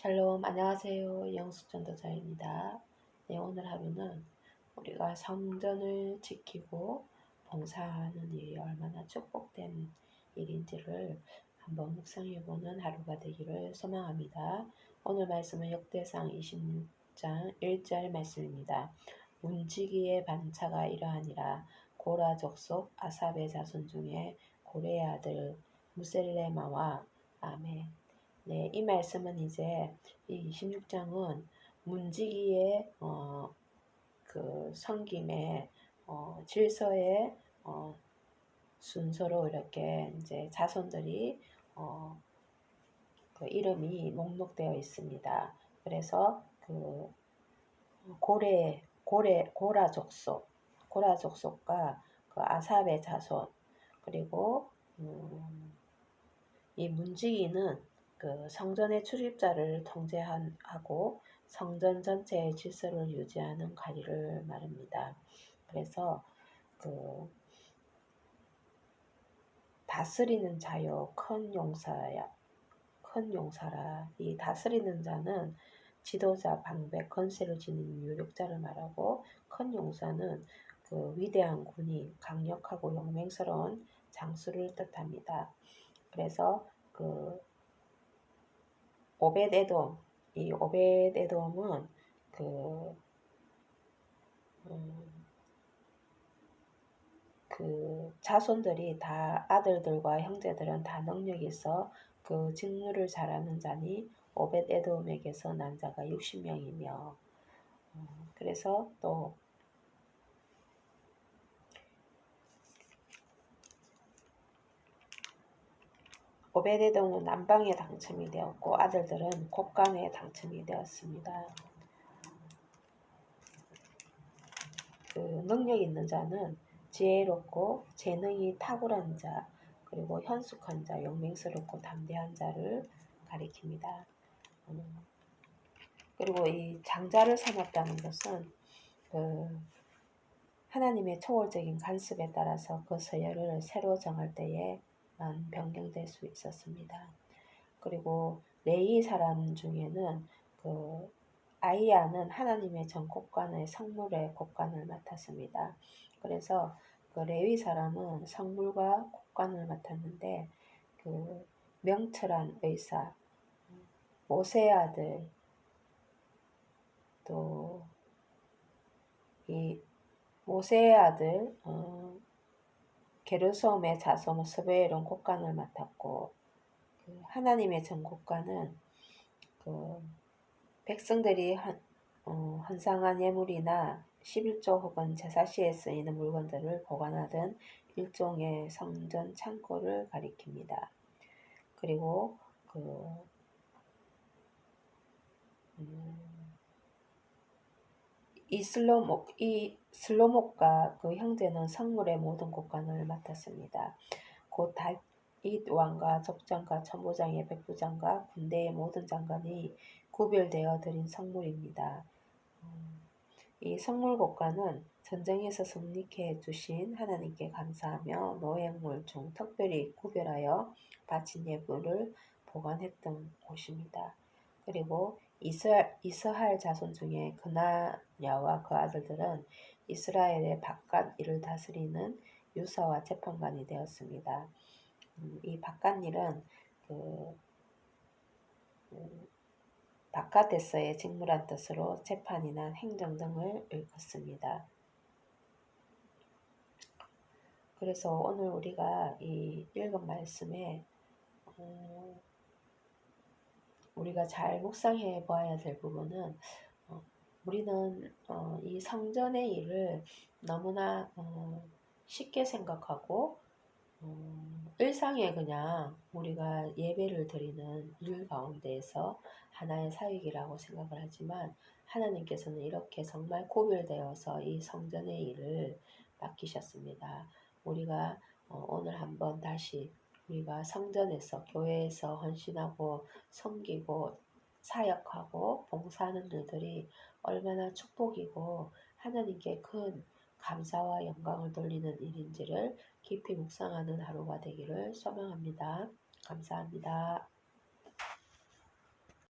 샬롬 안녕하세요 영숙 전도자입니다. 네 오늘 하루는 우리가 성전을 지키고 봉사하는 일이 얼마나 축복된 일인지를 한번 묵상해보는 하루가 되기를 소망합니다. 오늘 말씀은 역대상 26장 1절 말씀입니다. 문지기의 반차가 이러하니라 고라 족속 아삽의 자손 중에 고레의 아들 무셀레마와 아멘 네, 이 말씀은 이제 이 26장은 문지기의 어, 그 성김의 어, 질서의 어, 순서로 이렇게 이제 자손들이 어, 그 이름이 목록되어 있습니다. 그래서 그 고래 고래 고라 족속 고라 족속과 그 아삽의 자손 그리고 음, 이 문지기는 그 성전의 출입자를 통제하고 성전 전체의 질서를 유지하는 관리를 말합니다. 그래서 그 다스리는 자요 큰 용사야 큰 용사라 이 다스리는 자는 지도자 방백 건세를 지닌 유력자를 말하고 큰 용사는 그 위대한 군이 강력하고 용맹스러운 장수를 뜻합니다. 그래서 그 오벳에돔 이 오벳에돔은 그, 음, 그 자손들이 다 아들들과 형제들은 다 능력이 있어 그 직무를 잘하는 자니 오벳에돔에게서 난 자가 60명이며 음, 그래서 또 오베데돔은 남방에 당첨이 되었고 아들들은 곡강에 당첨이 되었습니다. 그 능력 있는 자는 지혜롭고 재능이 탁월한 자 그리고 현숙한 자, 용맹스럽고 담대한 자를 가리킵니다. 음. 그리고 이 장자를 삼았다는 것은 그 하나님의 초월적인 간섭에 따라서 그 서열을 새로 정할 때에 변경될 수 있었습니다. 그리고 레이 사람 중에는 그 아이야는 하나님의 전곡관의 성물의 곡관을 맡았습니다. 그래서 그 레위 사람은 성물과 곡관을 맡았는데 그 명철한 의사, 모세 아들, 또 이 모세의 아들 어, 게르솜의 자손 스베일은 곡간을 맡았고 그 하나님의 전곡간은 그 백성들이 한, 어, 헌상한 예물이나 11조 혹은 제사시에 쓰이는 물건들을 보관하던 일종의 성전 창고를 가리킵니다. 그리고 그 음, 이 슬로목, 이 슬로목과 그 형제는 성물의 모든 곳간을 맡았습니다. 곧 다윗 왕과 족장과 천부장의 백부장과 군대의 모든 장관이 구별되어 드린 성물입니다. 음, 이 성물 곳간은 전쟁에서 승리케 해주신 하나님께 감사하며 노획물 중 특별히 구별하여 바친 예물을 보관했던 곳입니다. 그리고 이스라엘, 이스라엘 자손 중에 그나야와 그 아들들은 이스라엘의 바깥 일을 다스리는 유사와 재판관이 되었습니다. 음, 이 바깥 일은 그 음, 바깥에서의 직무란 뜻으로 재판이나 행정 등을 일컫습니다. 그래서 오늘 우리가 이 읽은 말씀에 음, 우리가 잘 묵상해 보아야 될 부분은 어, 우리는 어, 이 성전의 일을 너무나 어, 쉽게 생각하고 어, 일상에 그냥 우리가 예배를 드리는 일 가운데에서 하나의 사역이라고 생각을 하지만 하나님께서는 이렇게 정말 구별되어서 이 성전의 일을 맡기셨습니다. 우리가 어, 오늘 한번 다시 우리가 성전에서 교회에서 헌신하고 섬기고 사역하고 봉사하는 일들이 얼마나 축복이고 하나님께 큰 감사와 영광을 돌리는 일인지를 깊이 묵상하는 하루가 되기를 소망합니다. 감사합니다.